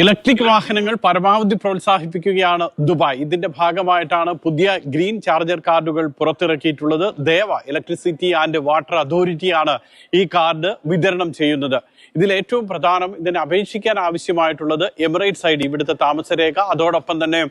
Electric വാഹനങ്ങൾ പരമാവധി പ്രോത്സാഹിപ്പിക്കുകയാണ് ദുബായ്. ഇതിന്റെ ഭാഗമായിട്ടാണ് പുതിയ ഗ്രീൻ ചാർജർ കാർഡുകൾ പുറത്തിറക്കിയിട്ടുള്ളത്. ദേവ ഇലക്ട്രിസിറ്റി ആൻഡ് വാട്ടർ അതോറിറ്റിയാണ് ഈ കാർഡ് വിതരണം ചെയ്യുന്നത്. ഇതിൽ ഏറ്റവും പ്രധാനം ഇതിനെ അപേക്ഷിക്കാൻ ആവശ്യമായിട്ടുള്ളത് എമിറേറ്റ്സ് ഐ ഡി ഇവിടുത്തെ താമസരേഖ അതോടൊപ്പം തന്നെ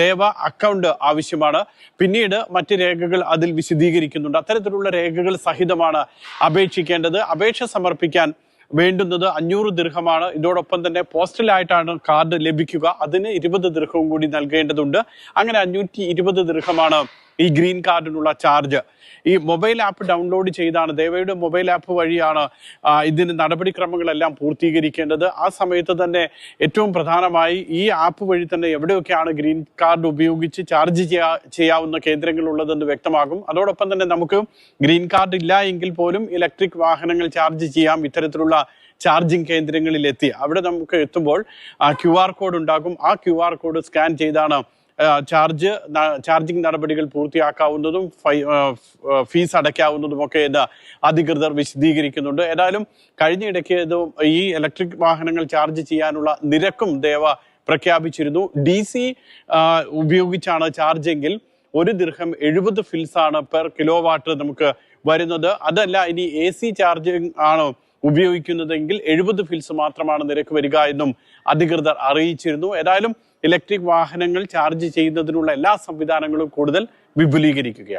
ദേവ അക്കൗണ്ട് ആവശ്യമാണ്. പിന്നീട് മറ്റ് രേഖകൾ അതിൽ വിശദീകരിക്കുന്നുണ്ട്. അത്തരത്തിലുള്ള രേഖകൾ സഹിതമാണ് അപേക്ഷിക്കേണ്ടത്. അപേക്ഷ സമർപ്പിക്കാൻ വേണ്ടുന്നത് അഞ്ഞൂറ് ദീർഘമാണ്. ഇതോടൊപ്പം തന്നെ പോസ്റ്റലായിട്ടാണ് കാർഡ് ലഭിക്കുക. അതിന് ഇരുപത് ദീർഘവും കൂടി നൽകേണ്ടതുണ്ട്. അങ്ങനെ അഞ്ഞൂറ്റി ഇരുപത് ദീർഘമാണ്. ഈ ഗ്രീൻ കാർഡിനുള്ള ചാർജ്. ഈ മൊബൈൽ ആപ്പ് ഡൗൺലോഡ് ചെയ്താണ് ദേവയുടെ മൊബൈൽ ആപ്പ് വഴിയാണ് ആ, ഇതിന് നടപടിക്രമങ്ങളെല്ലാം പൂർത്തീകരിക്കേണ്ടത്. ആ സമയത്ത് തന്നെ ഏറ്റവും പ്രധാനമായി ഈ ആപ്പ് വഴി തന്നെ എവിടെയൊക്കെയാണ് ഗ്രീൻ കാർഡ് ഉപയോഗിച്ച് ചാർജ് ചെയ്യാ ചെയ്യാവുന്ന കേന്ദ്രങ്ങൾ ഉള്ളതെന്ന് വ്യക്തമാകും. അതോടൊപ്പം തന്നെ നമുക്ക് ഗ്രീൻ കാർഡ് ഇല്ല എങ്കിൽ പോലും ഇലക്ട്രിക് വാഹനങ്ങൾ ചാർജ് ചെയ്യാം ഇത്തരത്തിലുള്ള ചാർജിങ് കേന്ദ്രങ്ങളിൽ എത്തി അവിടെ നമുക്ക് എത്തുമ്പോൾ ക്യു ആർ കോഡ് ഉണ്ടാകും. ആ ക്യു ആർ കോഡ് സ്കാൻ ചെയ്താണ് ആ, ചാർജ് ചാർജിംഗ് നടപടികൾ പൂർത്തിയാക്കാവുന്നതും ഫീസ് അടയ്ക്കാവുന്നതും ഒക്കെ എന്ന് അധികൃതർ വിശദീകരിക്കുന്നുണ്ട്. ഏതായാലും കഴിഞ്ഞ ഇടയ്ക്ക് ഈ ഇലക്ട്രിക് വാഹനങ്ങൾ ചാർജ് ചെയ്യാനുള്ള നിരക്കും ദേവ പ്രഖ്യാപിച്ചിരുന്നു. ഡി സി ഉപയോഗിച്ചാണ് ചാർജെങ്കിൽ ഒരു ദീർഘം എഴുപത് ഫിൽസാണ് പെർ കിലോ വാട്ട് നമുക്ക് വരുന്നത്. അതല്ല ഇനി എ സി ചാർജിങ് ആണ് ഉപയോഗിക്കുന്നതെങ്കിൽ എഴുപത് ഫിൽസ് മാത്രമാണ് നിരക്ക് വരിക എന്നും അധികൃതർ അറിയിച്ചിരുന്നു. ഏതായാലും ഇലക്ട്രിക് വാഹനങ്ങൾ ചാർജ് ചെയ്യുന്നതിനുള്ള എല്ലാ സംവിധാനങ്ങളും കൂടുതൽ വിപുലീകരിക്കുകയാണ്.